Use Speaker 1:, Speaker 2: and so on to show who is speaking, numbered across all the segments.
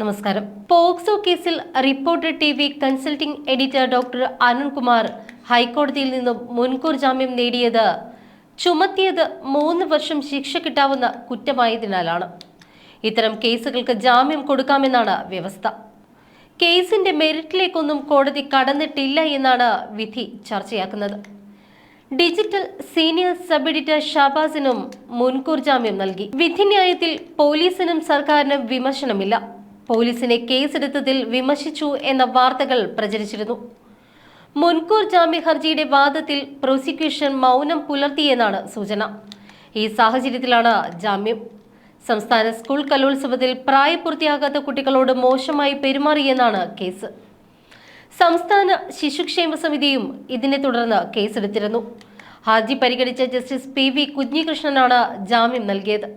Speaker 1: നമസ്കാരം. പോക്സോ കേസിൽ reporter T V consulting editor doctor Arunkumar ഹൈക്കോടതിയിൽ നിന്നും മുൻകൂർ ജാമ്യം നേടിയത് ചുമത്തിയത് മൂന്ന് വർഷം ശിക്ഷ കിട്ടാവുന്ന കുറ്റമായതിനാലാണ്. ഇത്തരം കേസുകൾക്ക് ജാമ്യം കൊടുക്കാമെന്നാണ് വ്യവസ്ഥ. കേസിന്റെ മെറിറ്റിലേക്കൊന്നും കോടതി കടന്നിട്ടില്ല എന്നാണ് വിധി ചർച്ചയാക്കുന്നത്. ഡിജിറ്റൽ സീനിയർ സബ് എഡിറ്റർ ഷാബാസിനും മുൻകൂർ ജാമ്യം നൽകി. വിധിന്യായത്തിൽ പോലീസിനും സർക്കാരിനും വിമർശനമില്ല. പോലീസിനെ കേസെടുത്തതിൽ വിമർശിച്ചു എന്ന വാർത്തകൾ പ്രചരിച്ചിരുന്നു. മുൻകൂർ ജാമ്യ ഹർജിയുടെ വാദത്തിൽ പ്രോസിക്യൂഷൻ മൗനം പുലർത്തിയെന്നാണ് സൂചന. ഈ സാഹചര്യത്തിലാണ് ജാമ്യം. സംസ്ഥാന സ്കൂൾ കലോത്സവത്തിൽ പ്രായപൂർത്തിയാകാത്ത കുട്ടികളോട് മോശമായി പെരുമാറിയെന്നാണ് കേസ്. സംസ്ഥാന ശിശുക്ഷേമ സമിതിയും ഇതിനെ തുടർന്ന് കേസെടുത്തിരുന്നു. ഹർജി പരിഗണിച്ച ജസ്റ്റിസ് പി വി കുഞ്ഞികൃഷ്ണനാണ് ജാമ്യം നൽകിയത്.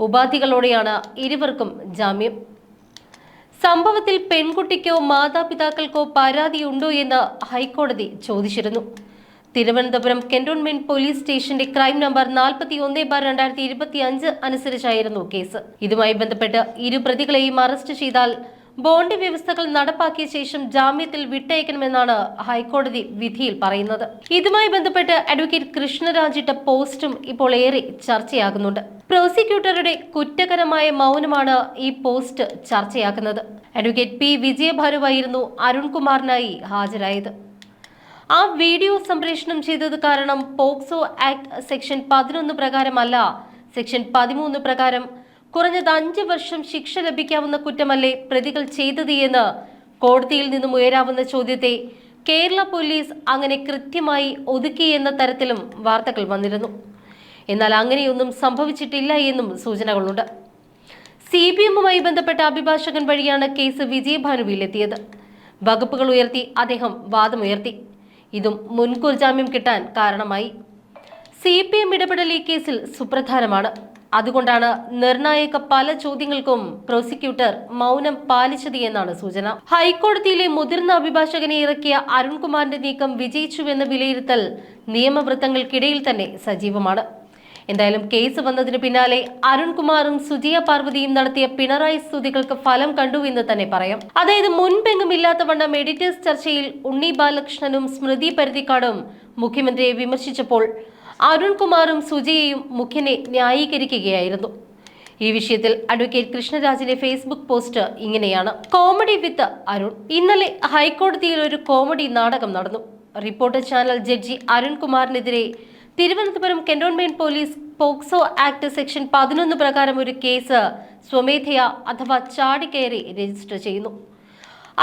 Speaker 1: ഉപാധികളോടെയാണ് ഇരുവർക്കും ജാമ്യം. സംഭവത്തിൽ പെൺകുട്ടിക്കോ മാതാപിതാക്കൾക്കോ പരാതിയുണ്ടോ എന്ന് ഹൈക്കോടതി ചോദിച്ചിരുന്നു. തിരുവനന്തപുരം കന്റോൺമെന്റ് പോലീസ് സ്റ്റേഷന്റെ ക്രൈം നമ്പർ നാൽപ്പത്തി ഒന്ന് ബാർ രണ്ടായിരത്തി ഇരുപത്തി അഞ്ച് അനുസരിച്ചായിരുന്നു കേസ്. ഇതുമായി ബന്ധപ്പെട്ട് ഇരു പ്രതികളെയും അറസ്റ്റ് ചെയ്താൽ ബോണ്ട് വ്യവസ്ഥകൾ നടപ്പാക്കിയ ശേഷം ജാമ്യത്തിൽ വിട്ടയക്കണമെന്നാണ് ഹൈക്കോടതി വിധിയിൽ പറയുന്നത്. ഇതുമായി ബന്ധപ്പെട്ട് അഡ്വക്കേറ്റ് കൃഷ്ണരാജിട്ട പോസ്റ്റും ഇപ്പോൾ ഏറെ ചർച്ചയാകുന്നുണ്ട്. പ്രോസിക്യൂട്ടറുടെ കുറ്റകരമായ മൗനമാണ് ഈ പോസ്റ്റ് ചർച്ചയാക്കുന്നത്. Advocate P. വിജയഭാനുവായിരുന്നു അരുൺകുമാറിനായി ഹാജരായത്. ആ വീഡിയോ സംപ്രേഷണം ചെയ്തത് കാരണം പോക്സോ ആക്ട് സെക്ഷൻ പതിനൊന്ന് പ്രകാരമല്ല സെക്ഷൻ പതിമൂന്ന് പ്രകാരം കുറഞ്ഞത് അഞ്ച് വർഷം ശിക്ഷ ലഭിക്കാവുന്ന കുറ്റമല്ലേ പ്രതികൾ ചെയ്തത് എന്ന് കോടതിയിൽ നിന്നും ഉയരാവുന്ന ചോദ്യത്തെ കേരള പോലീസ് അങ്ങനെ കൃത്യമായി ഒതുക്കിയെന്ന തരത്തിലും വാർത്തകൾ വന്നിരുന്നു. എന്നാൽ അങ്ങനെയൊന്നും സംഭവിച്ചിട്ടില്ല എന്നും സൂചനകളുണ്ട്. സി പി എമ്മുമായി ബന്ധപ്പെട്ട അഭിഭാഷകൻ വഴിയാണ് കേസ് വിജയഭാനുവിലെത്തിയത്. വകുപ്പുകൾ ഉയർത്തി അദ്ദേഹം വാദമുയർത്തി. ഇതും മുൻകൂർ ജാമ്യം കിട്ടാൻ കാരണമായി. സി പി എം ഇടപെടൽ ഈ കേസിൽ സുപ്രധാനമാണ്. അതുകൊണ്ടാണ് നിർണായക പല ചോദ്യങ്ങൾക്കും പ്രോസിക്യൂട്ടർ മൗനം പാലിച്ചത് എന്നാണ് സൂചന. ഹൈക്കോടതിയിലെ മുതിർന്ന അഭിഭാഷകനെ ഇറക്കിയ അരുൺകുമാറിന്റെ നീക്കം വിജയിച്ചുവെന്ന വിലയിരുത്തൽ നിയമവൃത്തങ്ങൾക്കിടയിൽ തന്നെ സജീവമാണ്. എന്തായാലും കേസ് വന്നതിന് പിന്നാലെ അരുൺകുമാറും സുജിയ പാർവതിയും നടത്തിയ പിണറായി സ്തുതികൾക്ക് ഫലം കണ്ടു എന്ന് തന്നെ പറയാം. അതായത് മുൻപെങ്ങും ഇല്ലാത്തവണ്ണം എഡിറ്റേഴ്സ് ചർച്ചയിൽ ഉണ്ണി ബാലകൃഷ്ണനും സ്മൃതി പരിധിക്കാടും മുഖ്യമന്ത്രിയെ വിമർശിച്ചപ്പോൾ അരുൺകുമാറും സുജിയയും മുഖ്യനെ ന്യായീകരിക്കുകയായിരുന്നു. ഈ വിഷയത്തിൽ അഡ്വക്കേറ്റ് കൃഷ്ണരാജിന്റെ ഫേസ്ബുക്ക് പോസ്റ്റ് ഇങ്ങനെയാണ്. Comedy with Arun. ഇന്നലെ ഹൈക്കോടതിയിൽ ഒരു കോമഡി നാടകം നടന്നു. Reporter channel judge അരുൺകുമാറിനെതിരെ Thiruvananthapuram cantonment police POCSO act section പതിനൊന്ന് പ്രകാരം ഒരു കേസ് സ്വമേധയാ അഥവാ ചാടിക്കയറി രജിസ്റ്റർ ചെയ്യുന്നു.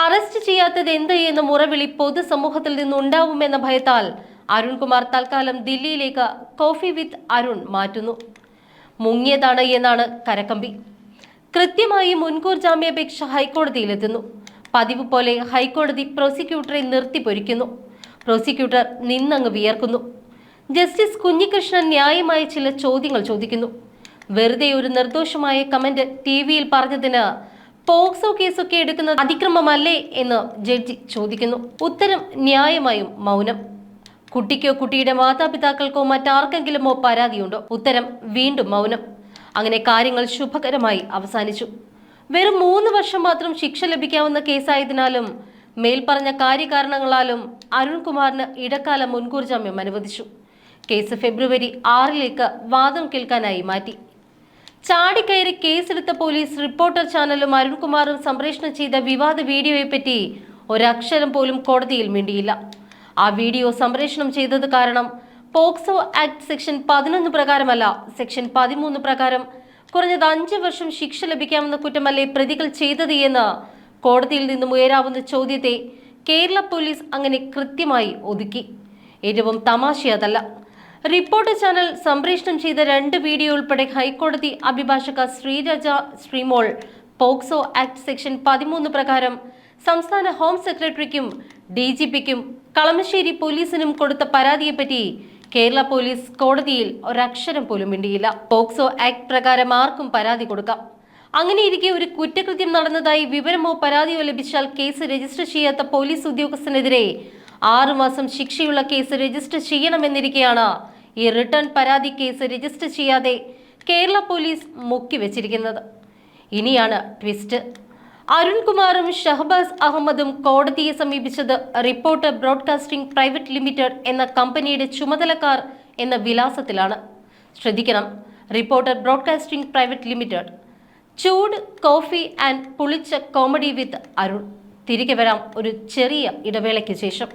Speaker 1: അറസ്റ്റ് ചെയ്യാത്തത് എന്ത് എന്ന മുറവിളി പൊതുസമൂഹത്തിൽ നിന്നുണ്ടാവുമെന്ന ഭയത്താൽ അരുൺകുമാർ തൽക്കാലം ദില്ലിയിലേക്ക് കോഫി വിത്ത് അരുൺ മാറ്റുന്നു. മുങ്ങിയതാണ് എന്നാണ് കരക്കമ്പി. കൃത്യമായി മുൻകൂർ ജാമ്യാപേക്ഷ ഹൈക്കോടതിയിലെത്തുന്നു പതിവ് പോലെ ഹൈക്കോടതി പ്രോസിക്യൂട്ടറെ നിർത്തിപ്പൊരിക്കുന്നു. പ്രോസിക്യൂട്ടർ നിന്നങ്ങ് വിയർക്കുന്നു. ജസ്റ്റിസ് കുഞ്ഞികൃഷ്ണൻ ന്യായമായ ചില ചോദ്യങ്ങൾ ചോദിക്കുന്നു. വെറുതെ ഒരു നിർദോഷമായ കമന്റ് ടി വിയിൽ പറഞ്ഞതിന് പോക്സോ കേസൊക്കെ എടുക്കുന്നത് അതിക്രമമല്ലേ എന്ന് ജഡ്ജി ചോദിക്കുന്നു. ഉത്തരം ന്യായമായും മൗനം. കുട്ടിക്കോ കുട്ടിയുടെ മാതാപിതാക്കൾക്കോ മറ്റാർക്കെങ്കിലുമോ പരാതിയുണ്ടോ? ഉത്തരം വീണ്ടും മൗനം. അങ്ങനെ കാര്യങ്ങൾ ശുഭകരമായി അവസാനിച്ചു. വെറും മൂന്ന് വർഷം മാത്രം ശിക്ഷ ലഭിക്കാവുന്ന കേസായതിനാലും മേൽപ്പറഞ്ഞ കാര്യകാരണങ്ങളാലും അരുൺകുമാറിന് ഇടക്കാല മുൻകൂർ ജാമ്യം അനുവദിച്ചു. കേസ് ഫെബ്രുവരി ആറിലേക്ക് വാദം കേൾക്കാനായി മാറ്റി. ചാടിക്കയറി കേസെടുത്ത പോലീസ് റിപ്പോർട്ടർ ചാനലും അരുൺകുമാറും സംപ്രേഷണം ചെയ്ത വിവാദ വീഡിയോയെ പറ്റി ഒരക്ഷരം പോലും കോടതിയിൽ മിണ്ടിയില്ല. ആ വീഡിയോ സംപ്രേഷണം ചെയ്തത് കാരണം പോക്സോ ആക്ട് സെക്ഷൻ പതിനൊന്ന് പ്രകാരമല്ല സെക്ഷൻ പതിമൂന്ന് പ്രകാരം കുറഞ്ഞത് അഞ്ച് വർഷം ശിക്ഷ ലഭിക്കാമെന്ന കുറ്റമല്ലേ പ്രതികൾ ചെയ്തത് എന്ന് കോടതിയിൽ നിന്നും ഉയരാവുന്ന ചോദ്യത്തെ കേരള പോലീസ് അങ്ങനെ കൃത്യമായി ഒതുക്കി. ഏറ്റവും തമാശ അതല്ല റിപ്പോർട്ടർ ചാനൽ സംപ്രേഷണം ചെയ്ത രണ്ട് വീഡിയോ ഉൾപ്പെടെ ഹൈക്കോടതി അഭിഭാഷക Sreeraja Sreemol POCSO act section പതിമൂന്ന് പ്രകാരം സംസ്ഥാന ഹോം സെക്രട്ടറിക്കും ഡി ജി പിക്കും കളമശ്ശേരി പോലീസിനും കൊടുത്ത പരാതിയെപ്പറ്റി കേരള പോലീസ് കോടതിയിൽ ഒരക്ഷരം പോലും മിണ്ടിയില്ല. പോക്സോ ആക്ട് പ്രകാരം ആർക്കും പരാതി കൊടുക്കാം. അങ്ങനെയിരിക്കെ ഒരു കുറ്റകൃത്യം നടന്നതായി വിവരമോ പരാതിയോ ലഭിച്ചാൽ കേസ് രജിസ്റ്റർ ചെയ്യാത്ത പോലീസ് ഉദ്യോഗസ്ഥനെതിരെ ആറുമാസം ശിക്ഷയുള്ള കേസ് രജിസ്റ്റർ ചെയ്യണമെന്നിരിക്കെയാണ് ഈ റിട്ടേൺ പരാതി കേസ് രജിസ്റ്റർ ചെയ്യാതെ കേരള പോലീസ് മുക്കിവെച്ചിരിക്കുന്നത്. ഇനിയാണ് ട്വിസ്റ്റ്. അരുൺകുമാറും ഷഹബാസ് അഹമ്മദും കോടതിയെ സമീപിച്ചത് റിപ്പോർട്ടർ ബ്രോഡ്കാസ്റ്റിംഗ് പ്രൈവറ്റ് ലിമിറ്റഡ് എന്ന കമ്പനിയുടെ ചുമതലക്കാർ എന്ന വിലാസത്തിലാണ്. ശ്രദ്ധിക്കണം. Reporter broadcasting private limited. ചൂട് കോഫി ആൻഡ് പുളിച്ച കോമഡി വിത്ത് അരുൺ. തിരികെ വരാം ഒരു ചെറിയ ഇടവേളയ്ക്ക് ശേഷം.